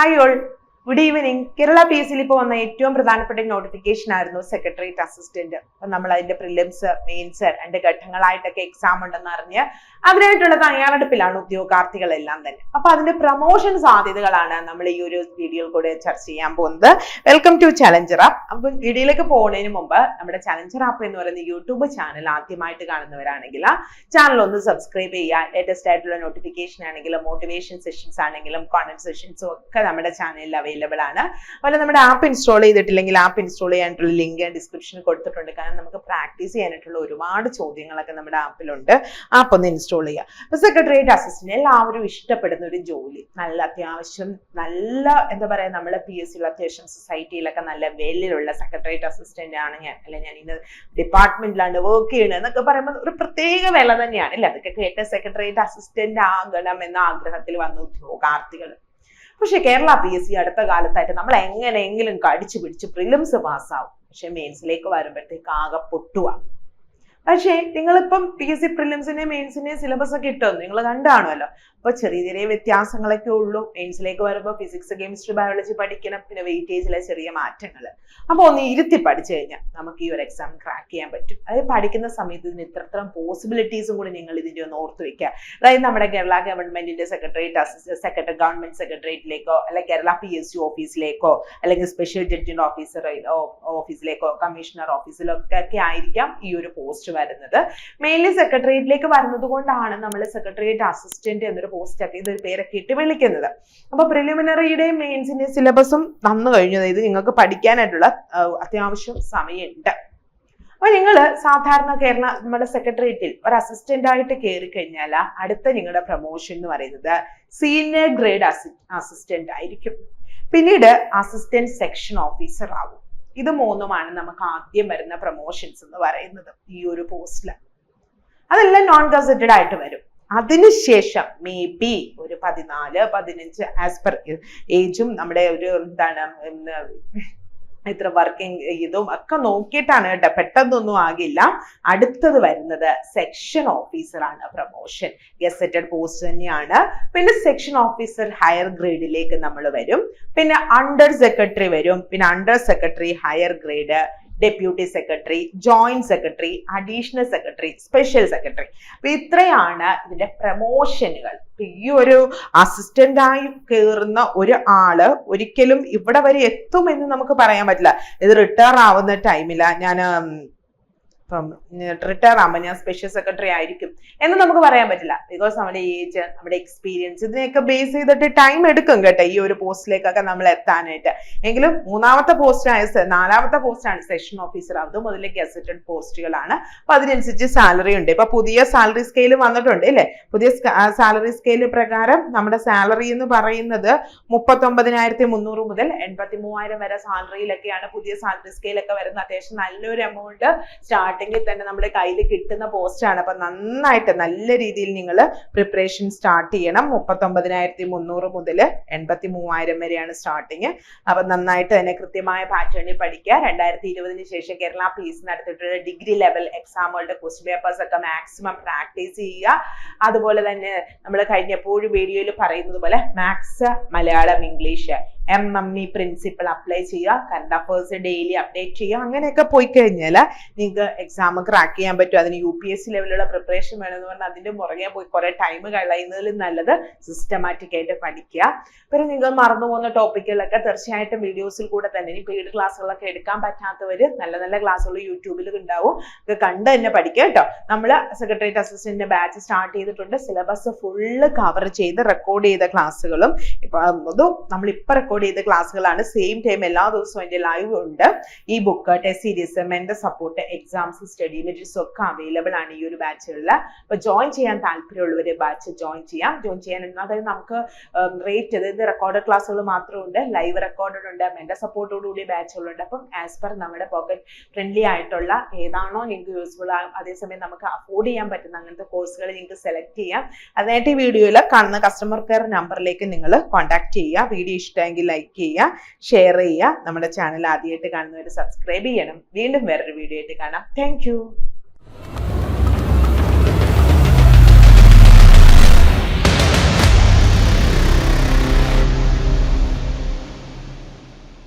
Hi all good evening Kerala P S സിയിൽ ഇപ്പോൾ വന്ന ഏറ്റവും പ്രധാനപ്പെട്ട നോട്ടിഫിക്കേഷൻ ആയിരുന്നു സെക്രട്ടേറിയറ്റ് അസിസ്റ്റന്റ് അപ്പൊ നമ്മൾ അതിന്റെ പ്രിലിംസ് മെയിൻസ് രണ്ട് ഘട്ടങ്ങളായിട്ടൊക്കെ എക്സാം ഉണ്ടെന്ന് അറിഞ്ഞ് അതിനായിട്ടുള്ള തയ്യാറെടുപ്പിലാണ് ഉദ്യോഗാർത്ഥികളെല്ലാം തന്നെ. അപ്പൊ അതിന്റെ പ്രൊമോഷൻ സാധ്യതകളാണ് നമ്മൾ ഈ ഒരു വീഡിയോയിൽ കൂടെ ചർച്ച ചെയ്യാൻ പോകുന്നത്. വെൽക്കം ടു ചലഞ്ചർ ആപ്പ് അപ്പൊ വീഡിയോയിലേക്ക് പോകുന്നതിന് മുമ്പ് നമ്മുടെ ചലഞ്ചർ ആപ്പ് എന്ന് പറയുന്ന യൂട്യൂബ് ചാനൽ ആദ്യമായിട്ട് കാണുന്നവരാണെങ്കിൽ ചാനൽ ഒന്ന് സബ്സ്ക്രൈബ് ചെയ്യുക. ലേറ്റസ്റ്റ് ആയിട്ടുള്ള നോട്ടിഫിക്കേഷൻ ആണെങ്കിലും മോട്ടിവേഷൻ സെഷൻസ് ആണെങ്കിലും കോണ്ടന്റ് സെഷൻസും ഒക്കെ നമ്മുടെ ചാനലിൽ അവൈലബിൾ ആണ്. അതുപോലെ നമ്മുടെ ആപ്പ് ഇൻസ്റ്റാൾ ചെയ്തിട്ടില്ലെങ്കിൽ ആപ്പ് ഇൻസ്റ്റാൾ ചെയ്യാനായിട്ടുള്ള ലിങ്ക് ഡിസ്ക്രിപ്ഷനിൽ കൊടുത്തിട്ടുണ്ട്. കാരണം നമുക്ക് പ്രാക്ടീസ് ചെയ്യാനായിട്ടുള്ള ഒരുപാട് ചോദ്യങ്ങളൊക്കെ നമ്മുടെ ആപ്പിലുണ്ട് ആപ്പ് ഒന്ന് ഇൻസ്റ്റാൾ ചെയ്യുക. അപ്പൊ സെക്രട്ടേറിയറ്റ് അസിസ്റ്റന്റ് എല്ലാവരും ഇഷ്ടപ്പെടുന്ന ഒരു ജോലി. നല്ല അത്യാവശ്യം നല്ല എന്താ പറയാ നമ്മുടെ പി എസ് സിയിൽ അത്യാവശ്യം സൊസൈറ്റിയിലൊക്കെ നല്ല വെല്ലിലുള്ള സെക്രട്ടേറിയറ്റ് അസിസ്റ്റന്റ് ആണ് ഞാൻ. അല്ലെ ഞാൻ ഇന്ന് ഡിപ്പാർട്ട്മെന്റിലാണ് വർക്ക് ചെയ്യണത് എന്നൊക്കെ പറയുമ്പോൾ ഒരു പ്രത്യേക വില തന്നെയാണ്. അല്ലെ അതൊക്കെ കേട്ട സെക്രട്ടേറിയറ്റ് അസിസ്റ്റന്റ് ആകണം എന്ന ആഗ്രഹത്തിൽ വന്ന ഉദ്യോഗാർത്ഥികൾ പക്ഷെ കേരള പി എസ് സി അടുത്ത കാലത്തായിട്ട് നമ്മൾ എങ്ങനെയെങ്കിലും കടിച്ചു പിടിച്ച് പ്രിലിംസ് പാസ്സാവും പക്ഷെ മെയിൻസിലേക്ക് വരുമ്പോഴത്തേക്ക് ആകെ പൊട്ടുക പക്ഷേ നിങ്ങളിപ്പം പി എസ് സി പ്രിലിംസിന്റെ മെയിൻസിന്റെ സിലബസ് ഒക്കെ ഇട്ടു നിങ്ങൾ കണ്ടാണല്ലോ. അപ്പൊ ചെറിയ ചെറിയ വ്യത്യാസങ്ങളൊക്കെ ഉള്ളൂ. മെയിൻസിലേക്ക് വരുമ്പോൾ ഫിസിക്സ് കെമിസ്ട്രി ബയോളജി പഠിക്കണം. പിന്നെ വെയിറ്റേജിലെ ചെറിയ മാറ്റങ്ങൾ അപ്പോൾ ഒന്ന് ഇരുത്തി പഠിച്ചു കഴിഞ്ഞാൽ നമുക്ക് ഈ ഒരു എക്സാം ക്രാക്ക് ചെയ്യാൻ പറ്റും. അത് പഠിക്കുന്ന സമയത്ത് ഇതിന് ഇത്രത്തരം പോസിബിലിറ്റീസും കൂടി നിങ്ങൾ ഇതിന്റെ ഒന്ന് ഓർത്ത് വെക്കുക. അതായത് നമ്മുടെ കേരള ഗവൺമെന്റിന്റെ സെക്രട്ടേറിയറ്റ് അസിസ്റ്റന്റ് സെക്രട്ടറി ഗവൺമെന്റ് സെക്രട്ടേറിയറ്റിലേക്കോ അല്ലെങ്കിൽ കേരള പി എസ് സി ഓഫീസിലേക്കോ അല്ലെങ്കിൽ സ്പെഷ്യൽ ജഡ്ജിന്റെ ഓഫീസർ ഓഫീസിലേക്കോ കമ്മീഷണർ ഓഫീസിലൊക്കെ ആയിരിക്കാം ഈ ഒരു പോസ്റ്റ് വരുന്നത്. മെയിൻലി സെക്രട്ടേറിയറ്റിലേക്ക് വരുന്നത് കൊണ്ടാണ് നമ്മൾ സെക്രട്ടേറിയറ്റ് അസിസ്റ്റന്റ് എന്നൊരു പോസ്റ്റ് ആക്കി ഇതൊരു പേരൊക്കെ ഇട്ട് വിളിക്കുന്നത്. അപ്പൊ പ്രിലിമിനറിയുടെയും മെയിൻസിന്റെയും സിലബസും തന്നു കഴിഞ്ഞു. ഇത് നിങ്ങൾക്ക് പഠിക്കാനായിട്ടുള്ള അത്യാവശ്യം സമയമുണ്ട്. അപ്പൊ നിങ്ങൾ സാധാരണ കേരള നമ്മുടെ സെക്രട്ടേറിയറ്റിൽ ഒരു അസിസ്റ്റന്റ് ആയിട്ട് കയറി കഴിഞ്ഞാൽ അടുത്ത നിങ്ങളുടെ പ്രൊമോഷൻ എന്ന് പറയുന്നത് സീനിയർ ഗ്രേഡ് അസിസ്റ്റന്റ് ആയിരിക്കും. പിന്നീട് അസിസ്റ്റന്റ് സെക്ഷൻ ഓഫീസർ ആകും ഇത് മൂന്നുമാണ് നമുക്ക് ആദ്യം വരുന്ന പ്രൊമോഷൻസ് എന്ന് പറയുന്നത് ഈ ഒരു പോസ്റ്റിൽ അതെല്ലാം നോൺ ഗസറ്റഡ് ആയിട്ട് വരും. അതിനുശേഷം മേ ബി ഒരു പതിനാല് പതിനഞ്ച് ആസ് പെർ ഏജും നമ്മുടെ ഒരു എന്താണ് ഇത്ര വർക്കിംഗ് ഇതും ഒക്കെ നോക്കിയിട്ടാണ് കേട്ടോ. പെട്ടെന്നൊന്നും ആകില്ല. അടുത്തത് വരുന്നത് സെക്ഷൻ ഓഫീസറാണ് പ്രൊമോഷൻ ഗസറ്റഡ് പോസ്റ്റ് തന്നെയാണ്. പിന്നെ സെക്ഷൻ ഓഫീസർ ഹയർ ഗ്രേഡിലേക്ക് നമ്മൾ വരും. പിന്നെ അണ്ടർ സെക്രട്ടറി വരും. പിന്നെ under secretary higher grade deputy secretary joint secretary additional secretary special secretary അപ്പൊ ഇത്രയാണ് ഇതിന്റെ പ്രമോഷനുകൾ. ഈ ഒരു അസിസ്റ്റന്റ് ആയി കയറുന്ന ഒരു ആൾ ഒരിക്കലും ഇവിടെ വരെ എത്തുമെന്ന് നമുക്ക് പറയാൻ പറ്റില്ല. ഇത് റിട്ടയർ ആവുന്ന ടൈമില ഞാൻ റിട്ടയർ ആകുമ്പോൾ ഞാൻ സ്പെഷ്യൽ സെക്രട്ടറി ആയിരിക്കും എന്ന് നമുക്ക് പറയാൻ പറ്റില്ല. ബിക്കോസ് നമ്മുടെ ഏജ് നമ്മുടെ എക്സ്പീരിയൻസ് ഇതിനെയൊക്കെ ബേസ് ചെയ്തിട്ട് ടൈം എടുക്കും കേട്ടോ ഈ ഒരു പോസ്റ്റിലേക്കൊക്കെ നമ്മൾ എത്താനായിട്ട്. എങ്കിലും മൂന്നാമത്തെ പോസ്റ്റായ നാലാമത്തെ പോസ്റ്റാണ് സെഷൻ ഓഫീസർ അത് മുതൽ ഗസറ്റഡ് പോസ്റ്റുകളാണ് അപ്പൊ അതിനനുസരിച്ച് സാലറി ഉണ്ട്. ഇപ്പൊ പുതിയ സാലറി സ്കെയിൽ വന്നിട്ടുണ്ട് അല്ലേ? പുതിയ സാലറി സ്കെയിൽ പ്രകാരം നമ്മുടെ സാലറി എന്ന് പറയുന്നത് മുപ്പത്തൊമ്പതിനായിരത്തി മുന്നൂറ് മുതൽ എൺപത്തി മൂവായിരം വരെ സാലറിയിലൊക്കെയാണ് പുതിയ സാലറി സ്കെയിലൊക്കെ വരുന്ന അത്യാവശ്യം നല്ലൊരു എമൗണ്ട് സ്റ്റാർട്ട് സ്റ്റാർട്ടിങ്ങിൽ തന്നെ നമ്മുടെ കയ്യിൽ കിട്ടുന്ന പോസ്റ്റ് ആണ്. അപ്പൊ നന്നായിട്ട് നല്ല രീതിയിൽ നിങ്ങൾ പ്രിപ്പറേഷൻ സ്റ്റാർട്ട് ചെയ്യണം. മുപ്പത്തൊമ്പതിനായിരത്തി മുന്നൂറ് മുതൽ എൺപത്തി മൂവായിരം വരെയാണ് സ്റ്റാർട്ടിങ് അപ്പൊ നന്നായിട്ട് തന്നെ കൃത്യമായ പാറ്റേണിൽ പഠിക്കുക. രണ്ടായിരത്തി ഇരുപതിന് ശേഷം കേരള പി എസ് നടത്തിയിട്ടുള്ള ഡിഗ്രി ലെവൽ എക്സാമുകളുടെ ക്വസ്റ്റ്യൻ പേപ്പേഴ്സ് ഒക്കെ മാക്സിമം പ്രാക്ടീസ് ചെയ്യുക. അതുപോലെ തന്നെ നമ്മൾ കഴിഞ്ഞ എപ്പോഴും വീഡിയോയിൽ പറയുന്നത് പോലെ maths Malayalam English M M E principle apply ചെയ്യുക. കറണ്ട് അഫേഴ്സ് ഡെയിലി അപ്ഡേറ്റ് ചെയ്യുക. അങ്ങനെയൊക്കെ പോയി കഴിഞ്ഞാൽ നിങ്ങൾക്ക് എക്സാം ക്രാക്ക് ചെയ്യാൻ പറ്റും. അതിന് യു പി എസ് സി ലെവലുള്ള പ്രിപ്പറേഷൻ വേണമെന്ന് പറഞ്ഞാൽ അതിന്റെ പുറകെ പോയി കുറെ ടൈം കളയുന്നതിൽ നല്ലത് സിസ്റ്റമാറ്റിക് ആയിട്ട് പഠിക്കുക. പിന്നെ നിങ്ങൾ മറന്നു പോകുന്ന ടോപ്പിക്കുകളൊക്കെ തീർച്ചയായിട്ടും വീഡിയോസിൽ കൂടെ തന്നെ. ഇനി പെയ്ഡ് ക്ലാസ്സുകളൊക്കെ എടുക്കാൻ പറ്റാത്തവർ നല്ല നല്ല ക്ലാസ്സുകൾ യൂട്യൂബിൽ ഉണ്ടാവും. ഒക്കെ കണ്ട് തന്നെ പഠിക്കുക കേട്ടോ. നമ്മൾ സെക്രട്ടേറിയറ്റ് അസിസ്റ്റന്റിന്റെ ബാച്ച് സ്റ്റാർട്ട് ചെയ്തിട്ടുണ്ട്. സിലബസ് ഫുള്ള് കവർ ചെയ്ത് റെക്കോർഡ് ചെയ്ത ക്ലാസ്സുകളും ഇപ്പൊ നമ്മൾ ഇപ്പൊ റെക്കോർഡ് ചെയ്ത ക്ലാസ്സുകളാണ് സെയിം ടൈം എല്ലാ ദിവസവും അതിന്റെ ലൈവ് ഉണ്ട്. ഈ book test series mentor support exams study materials ഒക്കെ അവൈലബിൾ ആണ് ഈ ഒരു ബാച്ചുകളിൽ അപ്പൊ ജോയിൻ ചെയ്യാൻ താല്പര്യമുള്ളവർ ബാച്ച് ജോയിൻ ചെയ്യാം. ജോയിൻ ചെയ്യാൻ അതായത് നമുക്ക് റേറ്റ് അതായത് റെക്കോർഡഡ് ക്ലാസ്സുകൾ മാത്രമുണ്ട്. ലൈവ് റെക്കോർഡഡ് ഉണ്ട്. മെന്റർ സപ്പോർട്ടോടുകൂടി ബാച്ചുകളുണ്ട് അപ്പം ആസ് പെർ നമ്മുടെ പോക്കറ്റ് ഫ്രണ്ട്ലി ആയിട്ടുള്ള ഏതാണോ നിങ്ങൾക്ക് യൂസ്ഫുൾ അതേസമയം നമുക്ക് അഫോർഡ് ചെയ്യാൻ പറ്റുന്ന അങ്ങനത്തെ കോഴ്സുകൾ നിങ്ങൾക്ക് സെലക്ട് ചെയ്യാം. അതിനായിട്ട് ഈ വീഡിയോയിൽ കാണുന്ന കസ്റ്റമർ കെയർ നമ്പറിലേക്ക് നിങ്ങൾ കോൺടാക്ട് ചെയ്യുക. വീഡിയോ ഇഷ്ടമെങ്കിൽ ലൈക്ക് ചെയ്യുക. ഷെയർ ചെയ്യുക. നമ്മുടെ ചാനൽ ആദ്യമായിട്ട് കാണുന്നവർ സബ്സ്ക്രൈബ് ചെയ്യണം. വീണ്ടും വേറൊരു വീഡിയോ ആയിട്ട് കാണാം. Thank you.